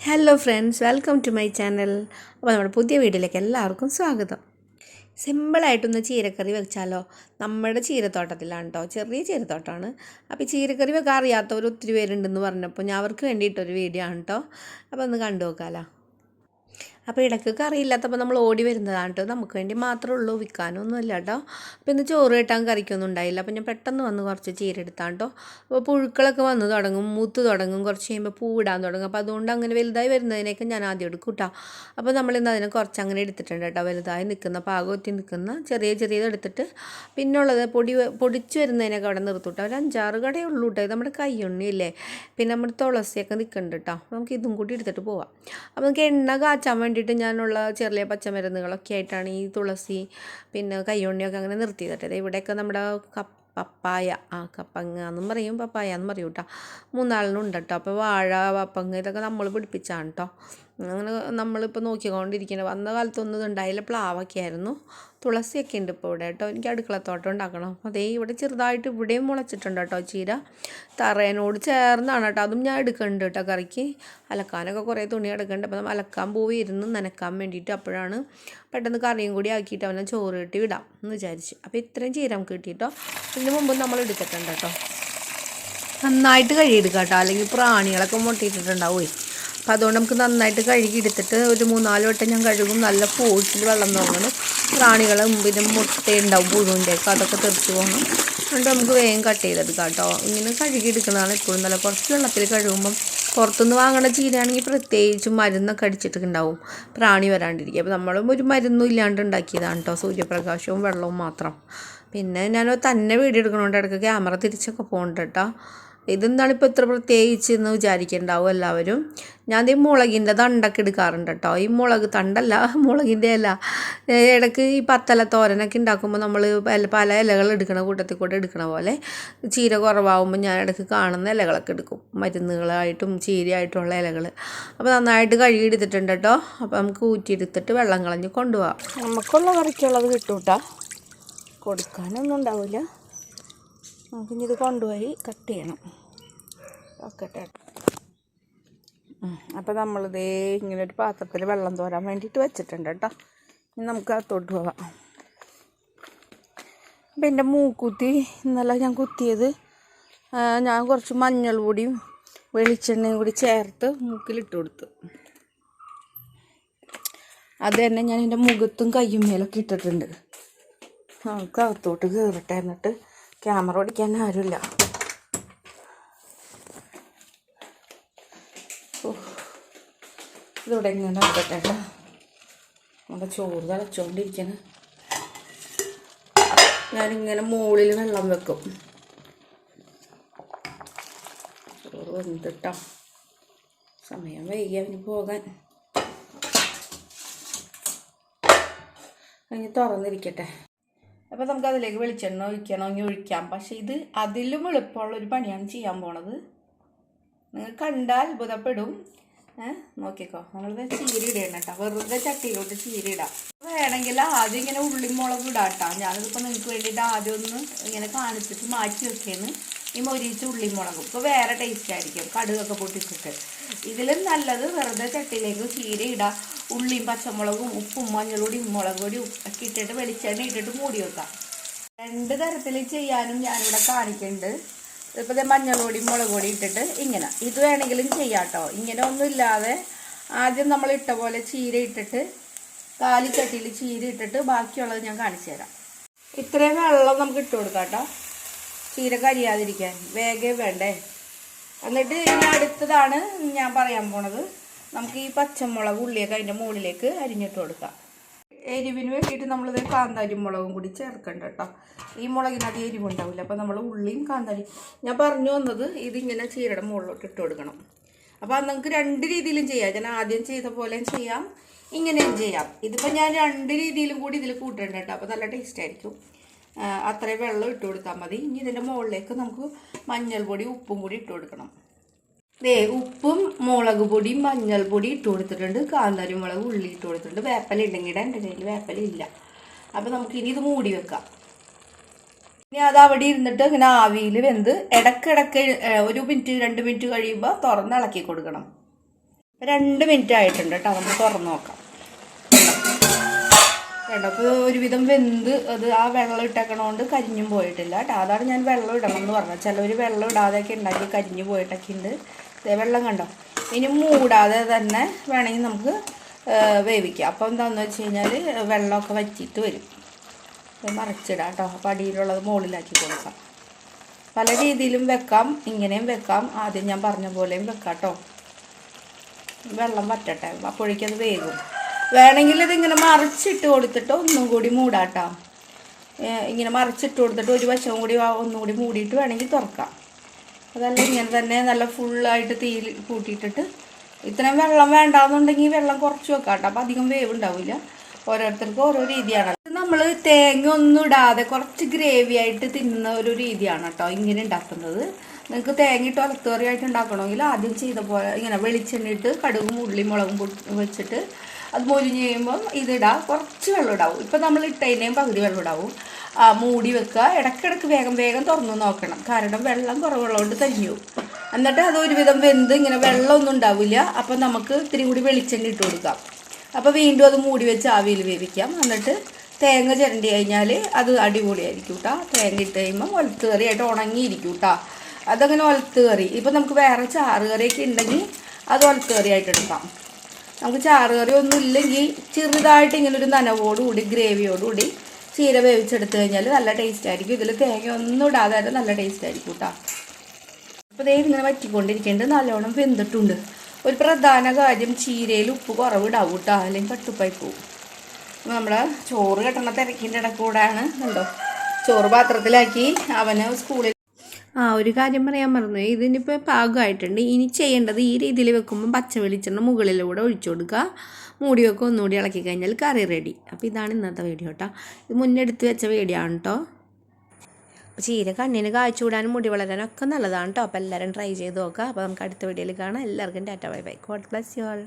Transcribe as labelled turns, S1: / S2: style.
S1: Hello friends welcome to my channel അപ്പോൾ നമ്മുടെ പുതിയ വീഡിയോയിലേക്ക് എല്ലാവർക്കും സ്വാഗതം. സിമ്പിളായിട്ടൊന്ന് ചീരക്കറി വെച്ചാലോ? നമ്മുടെ ചീരത്തോട്ടത്തിലാണ് കേട്ടോ ചെറിയ ചീരത്തോട്ടമാണ് അപ്പോൾ ഈ ചീരക്കറി വെക്കാൻ അറിയാത്തവർ ഒത്തിരി പേരുണ്ടെന്ന് പറഞ്ഞപ്പോൾ ഞാൻ അവർക്ക് വേണ്ടിയിട്ടൊരു വീഡിയോ ആണ് കേട്ടോ അപ്പോൾ ഒന്ന് കണ്ടു നോക്കാമല്ലോ അപ്പോൾ ഇടയ്ക്ക് കറിയില്ലാത്തപ്പോൾ നമ്മൾ ഓടി വരുന്നതാണ് കേട്ടോ. നമുക്ക് വേണ്ടി മാത്രമേ ഉള്ളൂ വിൽക്കാനൊന്നുമില്ല കേട്ടോ. അപ്പോൾ ഇന്ന് ചോറ് കിട്ടാൻ കറിക്കൊന്നും ഉണ്ടായില്ല. അപ്പോൾ ഞാൻ പെട്ടെന്ന് വന്ന് കുറച്ച് ചീര എടുത്താണ് കേട്ടോ. അപ്പോൾ പുഴുക്കളൊക്കെ വന്ന് തുടങ്ങും മൂത്ത് തുടങ്ങും കുറച്ച് കഴിയുമ്പോൾ പൂവിടാൻ തുടങ്ങും. അപ്പോൾ അതുകൊണ്ട് അങ്ങനെ വലുതായി വരുന്നതിനൊക്കെ ഞാൻ ആദ്യം എടുക്കും കേട്ടോ അപ്പോൾ നമ്മളിന്ന് അതിനെ കുറച്ച് അങ്ങനെ എടുത്തിട്ടുണ്ട് കേട്ടോ. വലുതായി നിൽക്കുന്ന പാകത്തി നിൽക്കുന്ന ചെറിയ ചെറിയത് എടുത്തിട്ട് പിന്നുള്ളത് പൊടി പൊടിച്ച് വരുന്നതിനൊക്കെ അവിടെ നിർത്തും കേട്ടോ. ഒരു അഞ്ചാറ് കടയേ ഉള്ളൂ കേട്ടോ. നമ്മുടെ കയ്യുണ്ണിയില്ലേ? പിന്നെ നമ്മുടെ തുളസിയൊക്കെ നിൽക്കുന്നുണ്ട് കേട്ടോ. നമുക്ക് ഇതും കൂടി എടുത്തിട്ട് പോവാം. അപ്പോൾ നമുക്ക് എണ്ണ കാച്ചാൻ വേണ്ടിയിട്ട് ഞാനുള്ള ചെറിയ പച്ചമരുന്നുകളൊക്കെ ആയിട്ടാണ് ഈ തുളസി പിന്നെ കയ്യോണ്ണിയൊക്കെ അങ്ങനെ നിർത്തിയത് തട്ടത് ഇവിടെയൊക്കെ നമ്മുടെ പപ്പായ ആ കപ്പങ്ങ എന്നും പറയും പപ്പായ എന്നും പറയും കേട്ടോ. മൂന്നാളിനുണ്ട് കേട്ടോ അപ്പോൾ വാഴ പപ്പങ്ങ ഇതൊക്കെ നമ്മൾ പിടിപ്പിച്ചാണ് കേട്ടോ. അങ്ങനെ നമ്മളിപ്പോൾ നോക്കിക്കൊണ്ടിരിക്കുന്നത് വന്ന കാലത്തൊന്നും ഇതുണ്ടായില്ല. പ്ലാവൊക്കെ ആയിരുന്നു തുളസിയൊക്കെ ഉണ്ട് ഇപ്പോൾ ഇവിടെ കേട്ടോ. എനിക്ക് അടുക്കളത്തോട്ടം ഉണ്ടാക്കണം. അതേ ഇവിടെ ചെറുതായിട്ട് ഇവിടെയും മുളച്ചിട്ടുണ്ട് കേട്ടോ ചീര. തറേനോട് ചേർന്നാണ് കേട്ടോ. അതും ഞാൻ എടുക്കുന്നുണ്ട് കേട്ടോ കറിക്ക്. അലക്കാനൊക്കെ കുറേ തുണി എടുക്കുന്നുണ്ട്. അപ്പോൾ നമ്മൾ അലക്കാൻ പോയി ഇരുന്ന് നനക്കാൻ വേണ്ടിയിട്ട് അപ്പോഴാണ് പെട്ടെന്ന് കറിയും കൂടി ആക്കിയിട്ട് അവനെ ചോറ് കിട്ടി വിടാം എന്ന് വിചാരിച്ച്. അപ്പോൾ ഇത്രയും ചീര നമുക്ക് കിട്ടിയിട്ടോ. ഇതിന് മുമ്പ് നമ്മൾ എടുത്തിട്ടുണ്ട് കേട്ടോ. നന്നായിട്ട് കഴുകിയെടുക്കാം കേട്ടോ. അല്ലെങ്കിൽ പ്രാണികളൊക്കെ മുട്ടിയിട്ടുണ്ടാവുമേ അപ്പോൾ അതുകൊണ്ട് നമുക്ക് നന്നായിട്ട് കഴുകി എടുത്തിട്ട് ഒരു മൂന്നാൽ വട്ടം ഞാൻ കഴുകും. നല്ല ഫോഴ്സിൽ വെള്ളം തോന്നണം. പ്രാണികൾ പിന്നെ മുട്ടയുണ്ടാവും പുഴുവിന്റെ ഒക്കെ അതൊക്കെ തെറിച്ച് പോകണം. അതുകൊണ്ട് നമുക്ക് വേഗം കട്ട് ചെയ്തെടുക്കാം കേട്ടോ. ഇങ്ങനെ കഴുകി എടുക്കുന്നതാണ് എപ്പോഴും നല്ല കുറച്ച് വെള്ളത്തിൽ കഴുകുമ്പം പുറത്തുനിന്ന് വാങ്ങണ ചീരയാണെങ്കിൽ പ്രത്യേകിച്ചും മരുന്നൊക്കെ അടിച്ചിട്ടുണ്ടാവും പ്രാണി വരാണ്ടിരിക്കുക അപ്പോൾ നമ്മളും ഒരു മരുന്നും ഇല്ലാണ്ട് ഉണ്ടാക്കിയതാണ് കേട്ടോ. സൂര്യപ്രകാശവും വെള്ളവും മാത്രം. പിന്നെ ഞാൻ തന്നെ വീഡിയോ എടുക്കണോണ്ട് ഇടയ്ക്ക് ക്യാമറ തിരിച്ചൊക്കെ പോകണ്ട കേട്ടോ. ഇതെന്താണ് ഇപ്പോൾ ഇത്ര പ്രത്യേകിച്ച് എന്ന് വിചാരിക്കുന്നുണ്ടാവും എല്ലാവരും. ഞാൻ ഈ മുളകിന്റെ തണ്ടൊക്കെ എടുക്കാറുണ്ട് കേട്ടോ ഈ മുളക് തണ്ടല്ല മുളകിന്റെ അല്ല ഇടയ്ക്ക് ഈ പത്തല തോരനൊക്കെ ഉണ്ടാക്കുമ്പോൾ നമ്മൾ പല പല ഇലകൾ എടുക്കണ കൂട്ടത്തിൽ കൂടെ എടുക്കണ പോലെ ചീര കുറവാകുമ്പോൾ ഞാൻ ഇടയ്ക്ക് കാണുന്ന ഇലകളൊക്കെ എടുക്കും. മരുന്നുകളായിട്ടും ചീരയായിട്ടുള്ള ഇലകൾ അപ്പോൾ നന്നായിട്ട് കഴുകി എടുത്തിട്ടുണ്ട് കേട്ടോ അപ്പോൾ നമുക്ക് ഊറ്റിയെടുത്തിട്ട് വെള്ളം കളഞ്ഞ് കൊണ്ടുപോകാം നമുക്കുള്ള കറിക്കുള്ളത് കിട്ടും കേട്ടോ കൊടുക്കാനൊന്നും ഉണ്ടാവില്ല നമുക്കിനി ഇത് കൊണ്ടുപോയി കട്ട് ചെയ്യണം. ഓക്കട്ടെ. അപ്പോൾ നമ്മളിതേ ഇങ്ങനെ ഒരു പാത്രത്തിൽ വെള്ളം തോരാൻ വേണ്ടിയിട്ട് വെച്ചിട്ടുണ്ട് കേട്ടോ ഇനി നമുക്ക് അകത്തോട്ട് പോവാം. അപ്പം എന്റെ മൂക്കുത്തി ഇന്നലെ ഞാൻ കുത്തിയത് ഞാൻ കുറച്ച് മഞ്ഞൾ പൊടിയും വെളിച്ചെണ്ണയും കൂടി ചേർത്ത് മൂക്കിലിട്ട് കൊടുത്തു. അത് തന്നെ ഞാൻ എന്റെ മുഖത്തും കയ്യും മേലൊക്കെ ഇട്ടിട്ടുണ്ട്. നമുക്ക് അകത്തോട്ട് കയറട്ടെ എന്നിട്ട് ക്യാമറ ഓടിക്കാൻ ആരുമില്ല. ഇതിവിടെ ഇങ്ങനെ നടക്കട്ടെ നമ്മുടെ ചോറ് തിളച്ചുകൊണ്ടിരിക്കണം ഞാനിങ്ങനെ മുകളിൽ വെള്ളം വെക്കും. ചോറ് വെന്തിട്ടോ. സമയം വൈകി പോകാൻ. അതിന് തുറന്നിരിക്കട്ടെ. അപ്പോൾ നമുക്കതിലേക്ക് വെളിച്ചെണ്ണ ഒഴിക്കണമെങ്കിൽ ഒഴിക്കാം. പക്ഷേ ഇത് അതിലും എളുപ്പമുള്ളൊരു പണിയാണ് ചെയ്യാൻ പോണത്. നിങ്ങൾ കണ്ടാൽ അത്ഭുതപ്പെടും. നോക്കിക്കോ. നമ്മളിത് ഇടണം കേട്ടോ. വെറുതെ ചട്ടിയിലോട്ട് ചീര ഇടാം വേണമെങ്കിൽ ആദ്യം ഇങ്ങനെ ഉള്ളിമുളക് ഇടാം കേട്ടോ. ഞാനിതിപ്പോൾ നിങ്ങൾക്ക് വേണ്ടിയിട്ട് ആദ്യം ഒന്ന് ഇങ്ങനെ കാണിച്ചിട്ട് മാറ്റി വെക്കുകയാണ് ഈ മൊരിച്ച് ഉള്ളിമുളകും. ഇപ്പോൾ വേറെ ടേസ്റ്റ് ആയിരിക്കും. കടുകൊക്കെ പൊട്ടിച്ചിട്ട്. ഇതിലും നല്ലത് വെറുതെ ചട്ടിയിലേക്ക് ചീര ഇടാം. ഉള്ളിയും പച്ചമുളകും ഉപ്പും മഞ്ഞളൂടിയും മുളക് പൊടിയും ഒക്കെ ഇട്ടിട്ട് വെളിച്ചെണ്ണ ഇട്ടിട്ട് മൂടി വെക്കാം. രണ്ട് തരത്തിൽ ചെയ്യാനും ഞാനിവിടെ കാണിക്കുന്നുണ്ട് ഇപ്പോൾ ഇത് മഞ്ഞൾപൊടി മുളക് പൊടി ഇട്ടിട്ട് ഇങ്ങനെ. ഇത് വേണമെങ്കിലും ചെയ്യാം കേട്ടോ ഇങ്ങനെ ഒന്നും ഇല്ലാതെ ആദ്യം നമ്മൾ ഇട്ട പോലെ ചീര ഇട്ടിട്ട് കാലിക്കട്ടിയിൽ ചീര ഇട്ടിട്ട് ബാക്കിയുള്ളത് ഞാൻ കാണിച്ചു തരാം. ഇത്രയും വെള്ളം നമുക്ക് ഇട്ട് കൊടുക്കാം കേട്ടോ ചീര കരിയാതിരിക്കാൻ. വേഗം വേണ്ടേ? എന്നിട്ട് ഇനി അടുത്തതാണ് ഞാൻ പറയാൻ പോണത്. നമുക്ക് ഈ പച്ചമുളക് ഉള്ളിയൊക്കെ അതിന്റെ മുകളിലേക്ക് അരിഞ്ഞിട്ട് കൊടുക്കാം. എരിവിന് വേണ്ടിയിട്ട് നമ്മളിത് കാന്താരി മുളകും കൂടി ചേർക്കണ്ട കേട്ടോ ഈ മുളകിനകത്ത് എരിവുണ്ടാവില്ല. അപ്പോൾ നമ്മൾ ഉള്ളിയും കാന്താരി ഞാൻ പറഞ്ഞു വന്നത് ഇതിങ്ങനെ ചീരയുടെ മുകളിലോട്ട് ഇട്ട് കൊടുക്കണം. അപ്പോൾ നമുക്ക് രണ്ട് രീതിയിലും ചെയ്യാം. ഞാൻ ആദ്യം ചെയ്ത പോലെയും ചെയ്യാം. ഇങ്ങനെയും ചെയ്യാം. ഇതിപ്പോൾ ഞാൻ രണ്ട് രീതിയിലും കൂടി ഇതിൽ കൂട്ടേണ്ട കേട്ടോ അപ്പോൾ നല്ല ടേസ്റ്റ് ആയിരിക്കും. അത്രയും വെള്ളം ഇട്ട് കൊടുത്താൽ മതി. ഇനി ഇതിന്റെ മുകളിലേക്ക് നമുക്ക് മഞ്ഞൾപ്പൊടി ഉപ്പും കൂടി ഇട്ട് കൊടുക്കണം. ദേ ഉപ്പും മുളക് പൊടിയും മഞ്ഞൾപ്പൊടി ഇട്ട് കൊടുത്തിട്ടുണ്ട്. കാന്താരി മുളക് ഉള്ളി ഇട്ട് കൊടുത്തിട്ടുണ്ട്. വേപ്പല ഉണ്ടെങ്കിൽ എന്റെ കയ്യിൽ വേപ്പല ഇല്ല. അപ്പോൾ നമുക്കിനി ഇത് മൂടി വെക്കാം. ഇനി അത് അവിടെ ഇരുന്നിട്ട് ഇങ്ങനെ ആവിയിൽ വെന്ത് ഇടക്കിടക്ക് ഒരു മിനിറ്റ് രണ്ട് മിനിറ്റ് കഴിയുമ്പോൾ തുറന്ന് ഇളക്കി കൊടുക്കണം. രണ്ട് മിനിറ്റ് ആയിട്ടുണ്ട് കേട്ടോ. നമുക്ക് തുറന്ന് നോക്കാം. കേട്ടോ അപ്പോൾ ഒരുവിധം വെന്ത് അത് ആ വെള്ളം ഇട്ടേക്കണോണ്ട് കരിഞ്ഞും പോയിട്ടില്ല കേട്ടോ. അതാണ് ഞാൻ വെള്ളം ഇടണം എന്ന് പറഞ്ഞത്. ചിലവർ വെള്ളം ഇടാതെയൊക്കെ ഉണ്ടാക്കി കരിഞ്ഞു പോയിട്ടൊക്കെ ഉണ്ട്. വെള്ളം കണ്ടോ? ഇനി മൂടാതെ തന്നെ വേണമെങ്കിൽ നമുക്ക് വേവിക്കാം. അപ്പോൾ എന്താണെന്ന് വെച്ച് കഴിഞ്ഞാൽ വെള്ളമൊക്കെ വറ്റിയിട്ട് വരും. മറിച്ചിടാം കേട്ടോ. അപ്പോൾ അടിയിലുള്ളത് മുകളിലാക്കി കൊടുക്കാം. പല രീതിയിലും വെക്കാം. ഇങ്ങനെയും വെക്കാം. ആദ്യം ഞാൻ പറഞ്ഞ പോലെയും വെക്കാം കേട്ടോ. വെള്ളം വറ്റട്ടെ. അപ്പോഴേക്കത് വേകും. വേണമെങ്കിൽ ഇതിങ്ങനെ മറിച്ചിട്ട് കൊടുത്തിട്ട് ഒന്നും കൂടി മൂടാം കേട്ടോ. ഇങ്ങനെ മറിച്ചിട്ട് കൊടുത്തിട്ട് ഒരു വശവും കൂടി ഒന്നും കൂടി മൂടിയിട്ട് വേണമെങ്കിൽ തുറക്കാം. അതല്ല ഇങ്ങനെ തന്നെ നല്ല ഫുള്ളായിട്ട് തീയിൽ കൂട്ടിയിട്ടിട്ട് ഇത്രയും വെള്ളം വേണ്ടാന്നുണ്ടെങ്കിൽ വെള്ളം കുറച്ച് വെക്കാം കേട്ടോ അപ്പം അധികം വേവ് ഉണ്ടാവില്ല ഓരോരുത്തർക്കും ഓരോ രീതിയാണ് നമ്മൾ തേങ്ങ ഒന്നും ഇടാതെ കുറച്ച് ഗ്രേവി ആയിട്ട് തിന്നുന്ന ഒരു രീതിയാണ് കേട്ടോ ഇങ്ങനെ ഉണ്ടാക്കുന്നത്. നിങ്ങൾക്ക് തേങ്ങ ഇട്ട് ഒലത്തുകറിയായിട്ട് ഉണ്ടാക്കണമെങ്കിൽ ആദ്യം ചെയ്ത പോലെ ഇങ്ങനെ വെളിച്ചെണ്ണ ഇട്ട് കടുകും ഉള്ളി മുളകും വെച്ചിട്ട് അത് മൊരിഞ്ഞ് കഴിയുമ്പം ഇതിടാം കുറച്ച് വെള്ളം ഇടാവും. ഇപ്പം നമ്മൾ ഇട്ടതിന്റെയും പകുതി വെള്ളം ഇടാവും. മൂടി വെക്കുക. ഇടയ്ക്കിടയ്ക്ക് വേഗം വേഗം തുറന്നു നോക്കണം. കാരണം വെള്ളം കുറവുള്ളതുകൊണ്ട് തരിഞ്ഞു എന്നിട്ട് അത് ഒരുവിധം വെന്ത് ഇങ്ങനെ വെള്ളമൊന്നും ഉണ്ടാവില്ല. അപ്പം നമുക്ക് ഇത്തിരി കൂടി വെളിച്ചെണ്ണ ഇട്ട് കൊടുക്കാം. അപ്പോൾ വീണ്ടും അത് മൂടി വെച്ച് ആവിയിൽ വേവിക്കാം. എന്നിട്ട് തേങ്ങ ചിരണ്ടി കഴിഞ്ഞാൽ അത് അടിപൊളിയായിരിക്കും കേട്ടോ തേങ്ങ ഇട്ട് കഴിയുമ്പോൾ ഒലത്ത് കറിയായിട്ട് ഉണങ്ങിയിരിക്കും കേട്ടോ അതങ്ങനെ ഒലത്ത് കറി. ഇപ്പം നമുക്ക് വേറെ ചാറ് കറിയൊക്കെ ഉണ്ടെങ്കിൽ അത് ഒലത്ത് കറിയായിട്ട് എടുക്കാം. നമുക്ക് ചാറ് കറി ഒന്നും ഇല്ലെങ്കിൽ ചെറുതായിട്ട് ഇങ്ങനെ ഒരു നനവോടുകൂടി ഗ്രേവിയോടുകൂടി ചീര വേവിച്ചെടുത്ത് കഴിഞ്ഞാൽ നല്ല ടേസ്റ്റ് ആയിരിക്കും. ഇതിൽ തേങ്ങ ഒന്നും ഇടാതെ നല്ല ടേസ്റ്റ് ആയിരിക്കും കേട്ടോ അപ്പോൾ ദേ ഇങ്ങനെ വറ്റിക്കൊണ്ടിരിക്കേണ്ടത് നല്ലോണം വെന്തിട്ടുണ്ട്. ഒരു പ്രധാന കാര്യം ചീരയിൽ ഉപ്പ് കുറവിടാവും കേട്ടോ അല്ലെങ്കിൽ കട്ടുപ്പായി പോവും. നമ്മൾ ചോറ് കെട്ടണ തിരക്കിന്റെ ഇടക്കൂടാണ് കണ്ടോ? ചോറ് പാത്രത്തിലാക്കി അവന് സ്കൂളിൽ ആ ഒരു കാര്യം പറയാൻ മറന്നു ഇതിനിപ്പോൾ പാകമായിട്ടുണ്ട്. ഇനി ചെയ്യേണ്ടത് ഈ രീതിയിൽ വെക്കുമ്പോൾ പച്ച വെളിച്ചെണ്ണ മുകളിലൂടെ ഒഴിച്ചു കൊടുക്കുക. മൂടി വെക്കുക ഒന്നുകൂടി ഇളക്കി കഴിഞ്ഞാൽ കറി റെഡി അപ്പോൾ ഇതാണ് ഇന്നത്തെ വീഡിയോ കേട്ടോ ഇത് മുന്നെടുത്ത് വെച്ച വീഡിയോ കേട്ടോ ചീര കണ്ണിന് കാഴ്ച കൂടാനും മുടി വളരാനും ഒക്കെ നല്ലതാണ് കേട്ടോ അപ്പോൾ എല്ലാവരും ട്രൈ ചെയ്ത് നോക്കുക. അപ്പോൾ നമുക്ക് അടുത്ത വീഡിയോയിൽ കാണാം. എല്ലാവർക്കും Tata bye bye. God bless you all